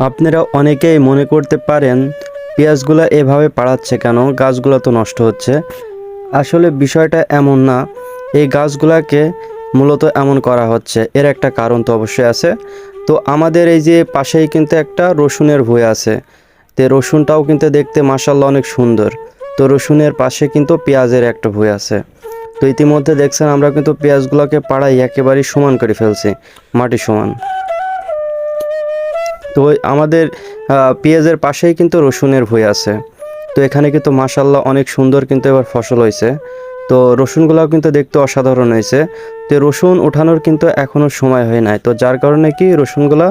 আপনারা অনেকেই মনে করতে পারেন পেঁয়াজগুলো এভাবে পাড়াচ্ছে কেন? গাছগুলো তো নষ্ট হচ্ছে। আসলে বিষয়টা এমন না। এই গাছগুলাকে মূলত এমন করা হচ্ছে। এর একটা কারণ তো অবশ্যই আছে। তো আমাদের এই যে পাশেই কিন্তু একটা রসুনের ভুঁই আছে। তো রসুনটাও কিন্তু দেখতে মাসাল্লাহ অনেক সুন্দর। তো রসুনের পাশে কিন্তু পেঁয়াজের একটা ভুঁই আছে। তো ইতিমধ্যে দেখছেন আমরা কিন্তু পেঁয়াজগুলোকে পাড়াই একেবারেই সমান করে ফেলছি। মাটি সমান। তো আমাদের পেঁয়াজের পাশেই কিন্তু রসুনের ভুঁই আছে। তো এখানে কিন্তু মাসাল্লাহ অনেক সুন্দর কিন্তু এবার ফসল হয়েছে। তো রসুনগুলোও কিন্তু দেখতে অসাধারণ হয়েছে। তো রসুন ওঠানোর কিন্তু এখনও সময় হয় নাই। তো যার কারণে কি রসুনগুলো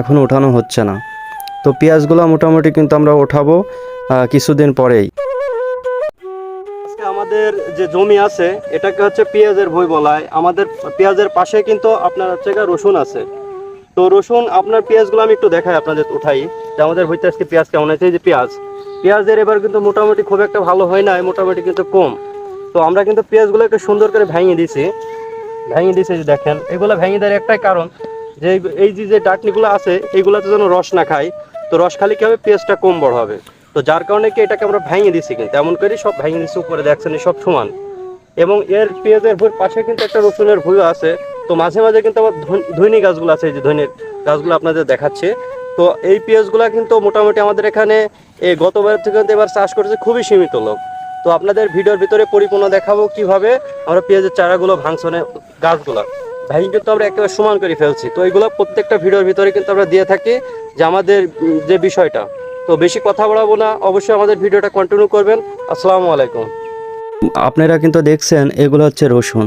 এখনও ওঠানো হচ্ছে না। তো পেঁয়াজগুলো মোটামুটি কিন্তু আমরা ওঠাবো কিছুদিন পরেই। আমাদের যে জমি আছে, এটাকে হচ্ছে পেঁয়াজের ভুঁই বলা হয়। আমাদের পেঁয়াজের পাশে কিন্তু আপনার হচ্ছে রসুন আছে। তো রসুন, আপনার পেঁয়াজগুলো আমি একটু দেখাই আপনাদের, উঠাই। যে আমাদের ভুঁইতে আজকে পেঁয়াজ কেমন আছে যে পেঁয়াজ। পেঁয়াজের এবার কিন্তু মোটামুটি খুব একটা ভালো হয় না মোটামুটি কিন্তু কম। তো আমরা কিন্তু পেঁয়াজগুলোকে সুন্দর করে ভেঙে দিছি। ভেঙে দিছি যে দেখেন, এগুলো ভেঙে দেওয়ার একটাই কারণ যে এই- যে যে ডাটনিগুলো আছে এইগুলোতে যেন রস না খায়। তো রস খালি কি হবে? পেঁয়াজটা কম বড় হবে। তো যার কারণে কি এটাকে আমরা ভেঙে দিছি কিন্তু, এমন করে সব ভেঙে দিছি, উপরে দেখছেন সব সমান। এবং এর পেঁয়াজের ভুঁর পাশে কিন্তু একটা রসুনের ভুঁইও আছে। তো মাঝে মাঝে কিন্তু আবার ধন- গাছগুলো আছে, এই যে ধইনের গাছগুলো আপনাদের দেখাচ্ছে। তো এই পেঁয়াজগুলো কিন্তু মোটামুটি আমাদের এখানে এই গতবার থেকে কিন্তু এবার চাষ করেছে খুবই সীমিত লোক। তো আপনাদের ভিডিওর ভিতরে পরিপূর্ণ দেখাবো কীভাবে আমরা পেঁয়াজের চারাগুলো ভাঙছনে গাছগুলো। ভেঙে কিন্তু আমরা একেবারে সমান করে ফেলছি। তো এইগুলো প্রত্যেকটা ভিডিওর ভিতরে কিন্তু আমরা দিয়ে থাকি যে আমাদের যে বিষয়টা। তো বেশি কথা বলাবো না, অবশ্যই আমাদের ভিডিওটা কন্টিনিউ করবেন। আসসালামু আলাইকুম। আপনারা কিন্তু দেখছেন, এগুলো হচ্ছে রসুন।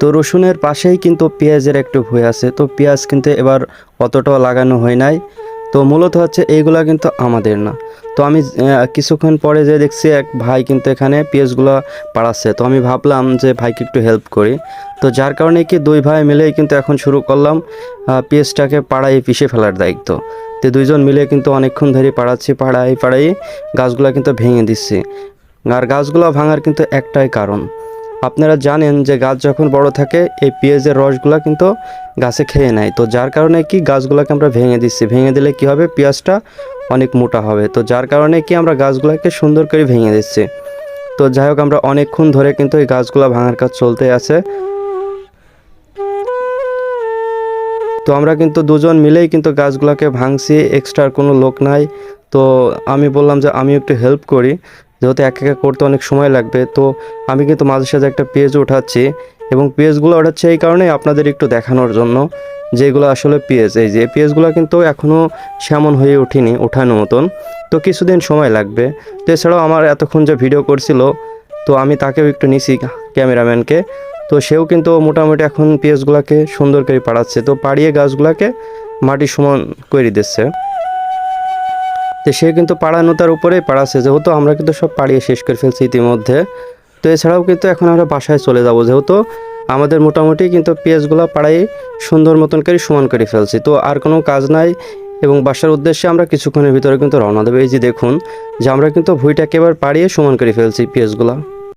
তো রসুনের পাশেই কিন্তু পেঁয়াজের একটু ভুঁই আছে। তো পেঁয়াজ কিন্তু এবার অতটাও লাগানো হয় নাই। তো মূলত হচ্ছে এইগুলা কিন্তু আমাদের না। তো আমি কিছুক্ষণ পরে যে দেখছি এক ভাই কিন্তু এখানে পেঁয়াজগুলো পাড়াচ্ছে। তো আমি ভাবলাম যে ভাইকে একটু হেল্প করি। তো যার কারণে কি দুই ভাই মিলেই কিন্তু এখন শুরু করলাম পেঁয়াজটাকে পাড়াই পিষে ফেলার দায়িত্ব। তো দুইজন মিলে কিন্তু অনেকক্ষণ ধরে পাড়াচ্ছি পাড়াই পাড়াই গাছগুলো কিন্তু ভেঙে দিচ্ছি। আর গাছগুলো ভাঙার কিন্তু একটাই কারণ। আপনারা জানেন যে গাছ যখন বড় থাকে, এই পেঁয়াজের রসগুলো কিন্তু গাছে খেয়ে নেয়। তো যার কারণে কি গাছগুলোকে আমরা ভেঙে দিচ্ছি? ভেঙে দিলে কি হবে? পেঁয়াজটা অনেক মোটা হবে। তো যার কারণে কি আমরা গাছগুলোকে সুন্দর করে ভেঙে দিচ্ছি? তো যাই হোক, আমরা অনেকক্ষণ ধরে কিন্তু এই গাছগুলো ভাঙার কাজ চলতে আছে। তো আমরা কিন্তু দুজন মিলেই কিন্তু গাছগুলোকে ভাঙছি, এক্সট্রা কোনো লোক নাই। তো আমি বললাম যে আমি একটু হেল্প করি। যেহেতু এক একা করতে অনেক সময় লাগবে, তো আমি কিন্তু মাঝে সাঝে একটা পেজ উঠাচ্ছি এবং পেজগুলো ওঠাচ্ছে এই কারণে আপনাদের একটু দেখানোর জন্য যেগুলো আসলে পেজ। এই যে পেজগুলো কিন্তু এখনও সেমন হয়ে ওঠেনি ওঠানোর মতন, তো কিছুদিন সময় লাগবে। তো এছাড়াও আমার এতক্ষণ যে ভিডিও করছিল, তো আমি তাকেও একটু নিছি ক্যামেরাম্যানকে, তো সেও কিন্তু মোটামুটি এখন পেঁয়াজগুলোকে সুন্দর করে পাড়াচ্ছে। তো পাড়িয়ে গাছগুলোকে মাটি সমান করে দিচ্ছে। তো সে কিন্তু পাড়ানো তার উপরেই পাড়াচ্ছে যেহেতু আমরা কিন্তু সব পাড়িয়ে শেষ করে ফেলছি ইতিমধ্যে। তো এছাড়াও কিন্তু এখন আমরা বাসায় চলে যাব। যেহেতু আমাদের মোটামুটি কিন্তু পেঁয়াজগুলো পাড়াই সুন্দর মতন করে সমান করে ফেলছি। তো আর কোনো কাজ নাই এবং বাসার উদ্দেশ্যে আমরা কিছুক্ষণের ভিতরে কিন্তু রওনা দেবো। এই যে দেখুন যে আমরা কিন্তু ভুঁইটা এবার পাড়িয়ে সমান করে ফেলছি পেঁয়াজগুলো।